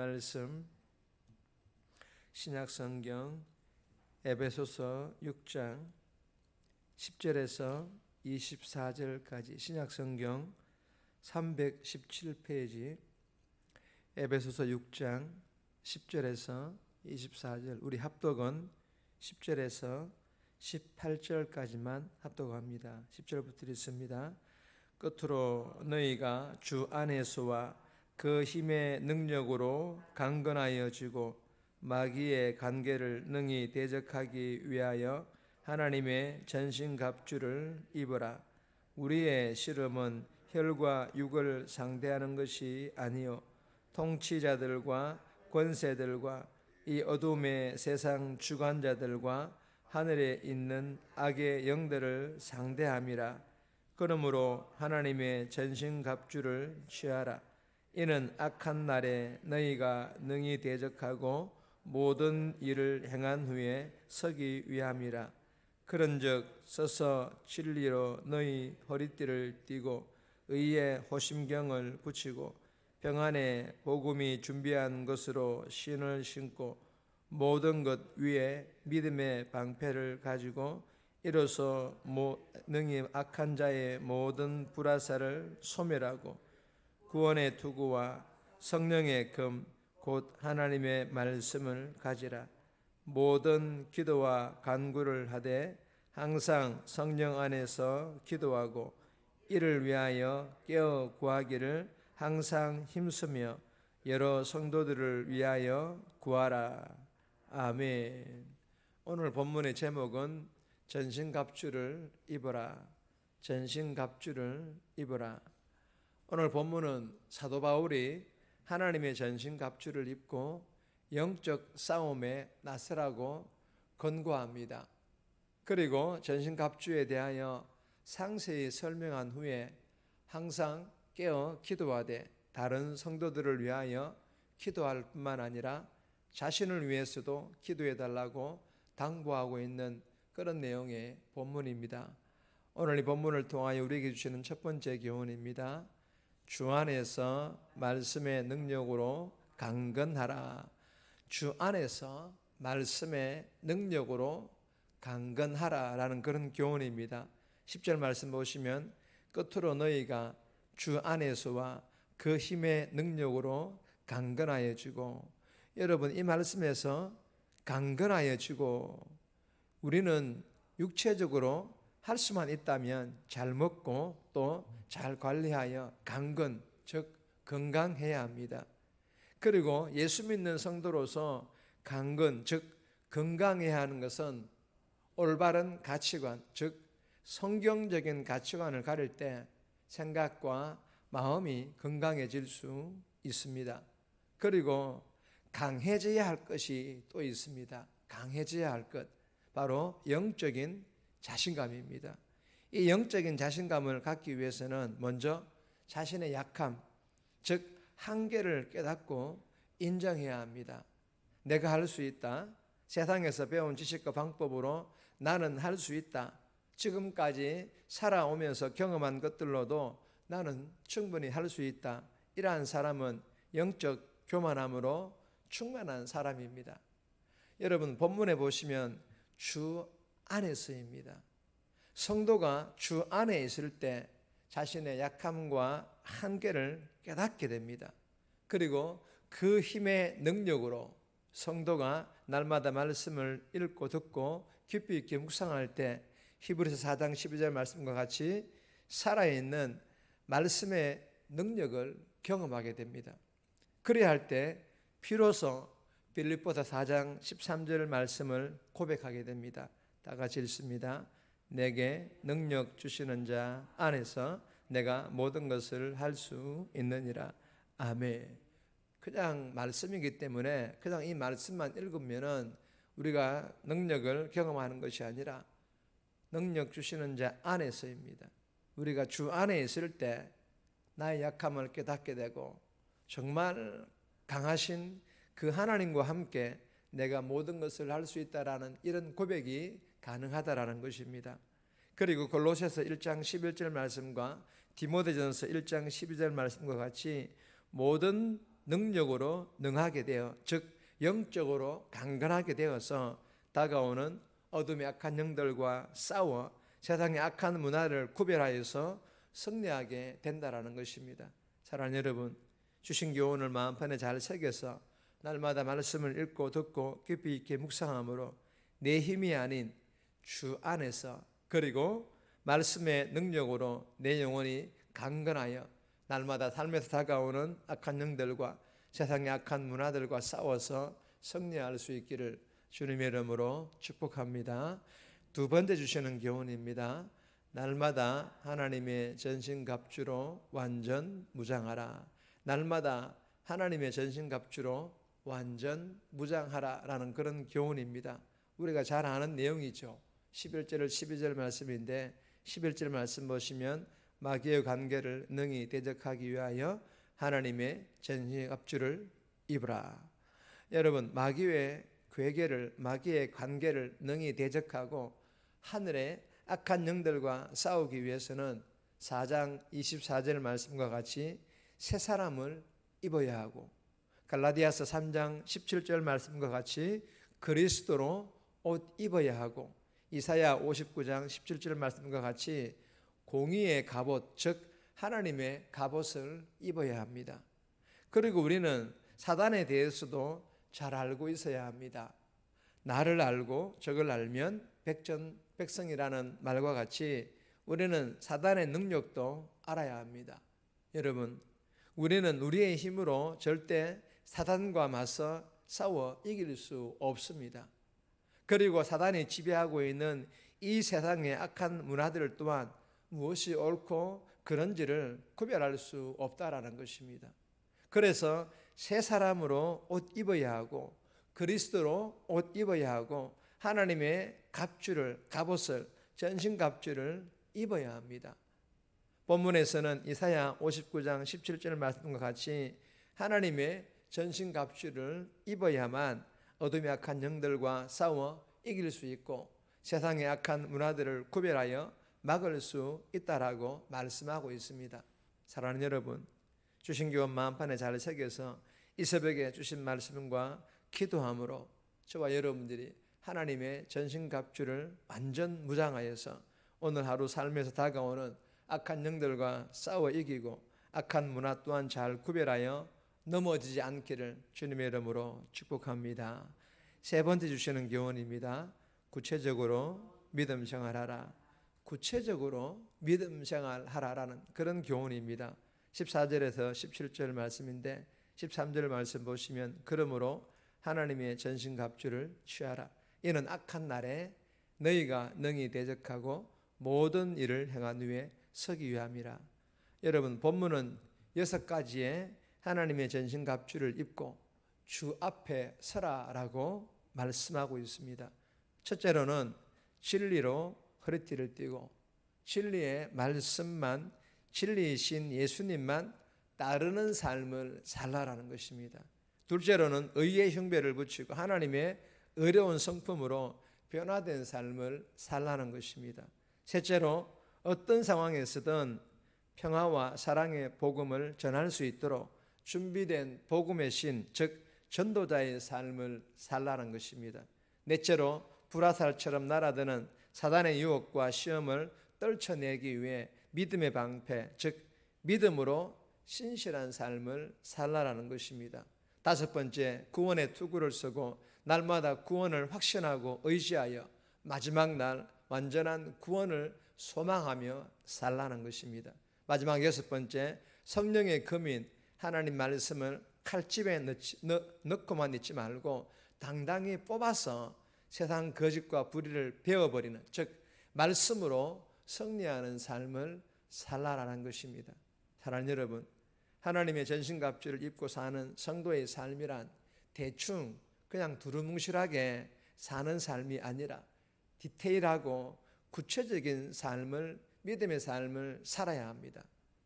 말씀 신약 성경 에베소서 6장 10절에서 24절까지 신약 성경 317페이지 에베소서 6장 10절에서 24절 우리 합독은 10절에서 18절까지만 합독합니다. 10절부터 읽습니다. 끝으로 너희가 주 안에서와 그 힘의 능력으로 강건하여지고 마귀의 관계를 능히 대적하기 위하여 하나님의 전신갑주를 입어라. 우리의 실험은 혈과 육을 상대하는 것이 아니요 통치자들과 권세들과 이 어둠의 세상 주관자들과 하늘에 있는 악의 영들을 상대함이라. 그러므로 하나님의 전신갑주를 취하라. 이는 악한 날에 너희가 능히 대적하고 모든 일을 행한 후에 서기 위함이라. 그런즉 서서 진리로 너희 허리띠를 띠고 의의 호심경을 붙이고 평안의 복음이 준비한 것으로 신을 신고 모든 것 위에 믿음의 방패를 가지고 이로써 능히 악한 자의 모든 불화사를 소멸하고 구원의 투구와 성령의 금 곧 하나님의 말씀을 가지라 모든 기도와 간구를 하되 항상 성령 안에서 기도하고 이를 위하여 깨어 구하기를 항상 힘쓰며 여러 성도들을 위하여 구하라 아멘 오늘 본문의 제목은 전신갑주를 입어라. 전신갑주를 입어라. 오늘 본문은 사도 바울이 하나님의 전신 갑주를 입고 영적 싸움에 나서라고 권고합니다. 그리고 전신 갑주에 대하여 상세히 설명한 후에 항상 깨어 기도하되 다른 성도들을 위하여 기도할 뿐만 아니라 자신을 위해서도 기도해 달라고 당부하고 있는 그런 내용의 본문입니다. 오늘 이 본문을 통하여 우리에게 주시는 첫 번째 교훈입니다. 주 안에서 말씀의 능력으로 강건하라. 주 안에서 말씀의 능력으로 강건하라 라는 그런 교훈입니다. 10절 말씀 보시면 끝으로 너희가 주 안에서와 그 힘의 능력으로 강건하여지고 여러분 이 말씀에서 강건하여지고 우리는 육체적으로 할 수만 있다면 잘 먹고 또 잘 관리하여 강건, 즉 건강해야 합니다. 그리고 예수 믿는 성도로서 강건, 즉 건강해야 하는 것은 올바른 가치관, 즉 성경적인 가치관을 가릴 때 생각과 마음이 건강해질 수 있습니다. 그리고 강해져야 할 것이 또 있습니다. 강해져야 할 것. 바로 영적인 자신감입니다. 이 영적인 자신감을 갖기 위해서는 먼저 자신의 약함, 즉 한계를 깨닫고 인정해야 합니다. 내가 할 수 있다. 세상에서 배운 지식과 방법으로 나는 할 수 있다. 지금까지 살아오면서 경험한 것들로도 나는 충분히 할 수 있다. 이러한 사람은 영적 교만함으로 충만한 사람입니다. 여러분 본문에 보시면 주 안에서입니다. 성도가 주 안에 있을 때 자신의 약함과 한계를 깨닫게 됩니다. 그리고 그 힘의 능력으로 성도가 날마다 말씀을 읽고 듣고 깊이 있게 묵상할 때 히브리서 4장 12절 말씀과 같이 살아있는 말씀의 능력을 경험하게 됩니다. 그래야 할 때 비로소 빌립보서 4장 13절 말씀을 고백하게 됩니다. 다 같이 읽습니다. 내게 능력 주시는 자 안에서 내가 모든 것을 할 수 있느니라. 아멘. 그냥 말씀이기 때문에 그냥 이 말씀만 읽으면은 우리가 능력을 경험하는 것이 아니라 능력 주시는 자 안에서입니다. 우리가 주 안에 있을 때 나의 약함을 깨닫게 되고 정말 강하신 그 하나님과 함께 내가 모든 것을 할 수 있다라는 이런 고백이 가능하다라는 것입니다. 그리고 골로새서 1장 11절 말씀과 디모데전서 1장 12절 말씀과 같이 모든 능력으로 능하게 되어 즉 영적으로 강건하게 되어서 다가오는 어둠의 악한 영들과 싸워 세상의 악한 문화를 구별하여서 승리하게 된다라는 것입니다. 사랑하는 여러분, 주신 교훈을 마음판에 잘 새겨서 날마다 말씀을 읽고 듣고 깊이 있게 묵상함으로 내 힘이 아닌 주 안에서 그리고 말씀의 능력으로 내 영혼이 강건하여 날마다 삶에서 다가오는 악한 영들과 세상의 악한 문화들과 싸워서 승리할 수 있기를 주님의 이름으로 축복합니다. 두 번째 주시는 교훈입니다. 날마다 하나님의 전신갑주로 완전 무장하라. 날마다 하나님의 전신갑주로 완전 무장하라라는 그런 교훈입니다. 우리가 잘 아는 내용이죠. 11절 12절 말씀인데 11절 말씀 보시면 마귀의 관계를 능히 대적하기 위하여 하나님의 전신 갑주를 입으라. 여러분 마귀의 괴계를 마귀의 관계를 능히 대적하고 하늘의 악한 영들과 싸우기 위해서는 4장 24절 말씀과 같이 새 사람을 입어야 하고 갈라디아서 3장 17절 말씀과 같이 그리스도로 옷 입어야 하고 이사야 59장 17절 말씀과 같이 공의의 갑옷 즉 하나님의 갑옷을 입어야 합니다. 그리고 우리는 사단에 대해서도 잘 알고 있어야 합니다. 나를 알고 적을 알면 백전 백성이라는 말과 같이 우리는 사단의 능력도 알아야 합니다. 여러분, 우리는 우리의 힘으로 절대 사단과 맞서 싸워 이길 수 없습니다. 그리고 사단이 지배하고 있는 이 세상의 악한 문화들 또한 무엇이 옳고 그런지를 구별할 수 없다라는 것입니다. 그래서 새 사람으로 옷 입어야 하고 그리스도로 옷 입어야 하고 하나님의 갑주를 갑옷을 전신 갑주를 입어야 합니다. 본문에서는 이사야 59장 17절 말씀과 같이 하나님의 전신 갑주를 입어야만 어둠의 악한 영들과 싸워 이길 수 있고 세상의 악한 문화들을 구별하여 막을 수 있다라고 말씀하고 있습니다. 사랑하는 여러분, 주신 교훈 마음판에 잘 새겨서 이 새벽에 주신 말씀과 기도함으로 저와 여러분들이 하나님의 전신갑주를 완전 무장하여서 오늘 하루 삶에서 다가오는 악한 영들과 싸워 이기고 악한 문화 또한 잘 구별하여 넘어지지 않기를 주님의 이름으로 축복합니다. 세 번째 주시는 교훈입니다. 구체적으로 믿음 생활하라. 구체적으로 믿음 생활하라라는 그런 교훈입니다. 14절에서 17절 말씀인데 13절 말씀 보시면 그러므로 하나님의 전신갑주를 취하라. 이는 악한 날에 너희가 능히 대적하고 모든 일을 행한 후에 서기 위함이라. 여러분 본문은 여섯 가지의 하나님의 전신 갑주를 입고 주 앞에 서라라고 말씀하고 있습니다. 첫째로는 진리로 허리띠를 띠고 진리의 말씀만 진리이신 예수님만 따르는 삶을 살라라는 것입니다. 둘째로는 의의 흉배를 붙이고 하나님의 어려운 성품으로 변화된 삶을 살라는 것입니다. 셋째로 어떤 상황에서든 평화와 사랑의 복음을 전할 수 있도록 준비된 복음의 신, 즉 전도자의 삶을 살라는 것입니다. 넷째로 불화살처럼 날아드는 사단의 유혹과 시험을 떨쳐내기 위해 믿음의 방패, 즉 믿음으로 신실한 삶을 살라라는 것입니다. 다섯 번째, 구원의 투구를 쓰고 날마다 구원을 확신하고 의지하여 마지막 날 완전한 구원을 소망하며 살라는 것입니다. 마지막 여섯 번째, 성령의 금인 하나님 말씀을 칼집에 넣, 고만 있지 말고 당당히 뽑아서 세상 거짓과 불의를 베어버리는 즉 말씀으로 승리하는 삶을 살라라는 것입니다. 사랑하는 여러분, 하나님의 전신갑주를 입고 사는 성도의 삶이란 대충 그냥 두루뭉실하게 사는 삶이 아니라 디테일하고 구체적인 삶을 믿음의 삶을 살아야 합니다.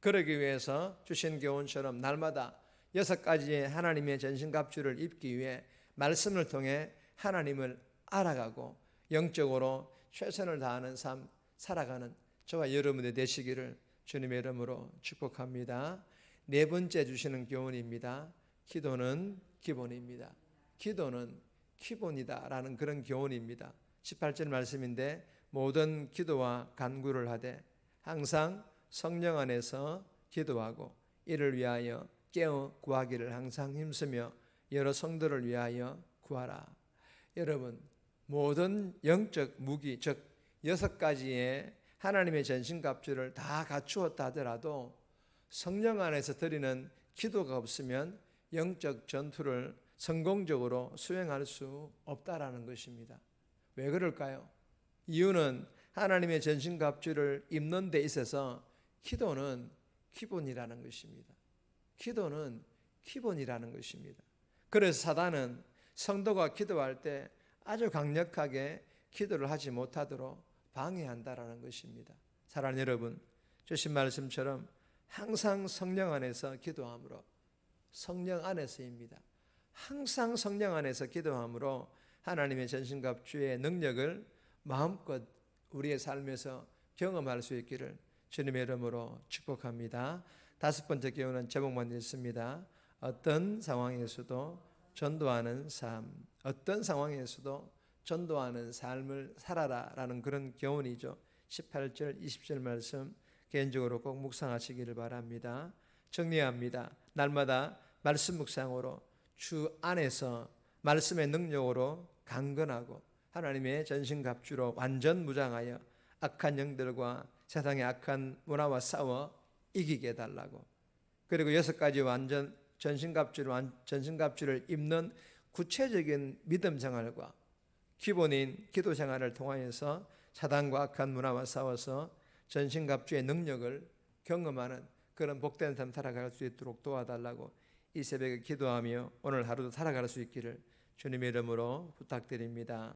그러기 위해서 주신 교훈처럼 날마다 여섯 가지의 하나님의 전신갑주를 입기 위해 말씀을 통해 하나님을 알아가고 영적으로 최선을 다하는 삶 살아가는 저와 여러분의 되시기를 주님의 이름으로 축복합니다. 네 번째 주시는 교훈입니다. 기도는 기본입니다. 기도는 기본이다라는 그런 교훈입니다. 18절 말씀인데 모든 기도와 간구를 하되 항상 성령 안에서 기도하고 이를 위하여 깨어 구하기를 항상 힘쓰며 여러 성도를 위하여 구하라. 여러분 모든 영적 무기 즉 여섯 가지의 하나님의 전신갑주를 다 갖추었다 하더라도 성령 안에서 드리는 기도가 없으면 영적 전투를 성공적으로 수행할 수 없다라는 것입니다. 왜 그럴까요? 이유는 하나님의 전신갑주를 입는 데 있어서 기도는 기본이라는 것입니다. 기도는 기본이라는 것입니다. 그래서 사단은 성도가 기도할 때 아주 강력하게 기도를 하지 못하도록 방해한다라는 것입니다. 사랑하는 여러분, 주신 말씀처럼 항상 성령 안에서 기도함으로 성령 안에서입니다. 항상 성령 안에서 기도함으로 하나님의 전신갑주의 능력을 마음껏 우리의 삶에서 경험할 수 있기를 주님의 이름으로 축복합니다. 다섯 번째 교훈은 제목만 있습니다. 어떤 상황에서도 전도하는 삶, 어떤 상황에서도 전도하는 삶을 살아라라는 그런 교훈이죠. 18절, 20절 말씀 개인적으로 꼭 묵상하시기를 바랍니다. 정리합니다. 날마다 말씀 묵상으로 주 안에서 말씀의 능력으로 강건하고 하나님의 전신갑주로 완전 무장하여 악한 영들과 세상의 악한 문화와 싸워 이기게 해달라고 그리고 여섯 가지 완전 전신갑주를 전신갑주를 입는 구체적인 믿음 생활과 기본인 기도 생활을 통하여서 사단과 악한 문화와 싸워서 전신갑주의 능력을 경험하는 그런 복된 삶 살아갈 수 있도록 도와달라고 이 새벽에 기도하며 오늘 하루도 살아갈 수 있기를 주님의 이름으로 부탁드립니다.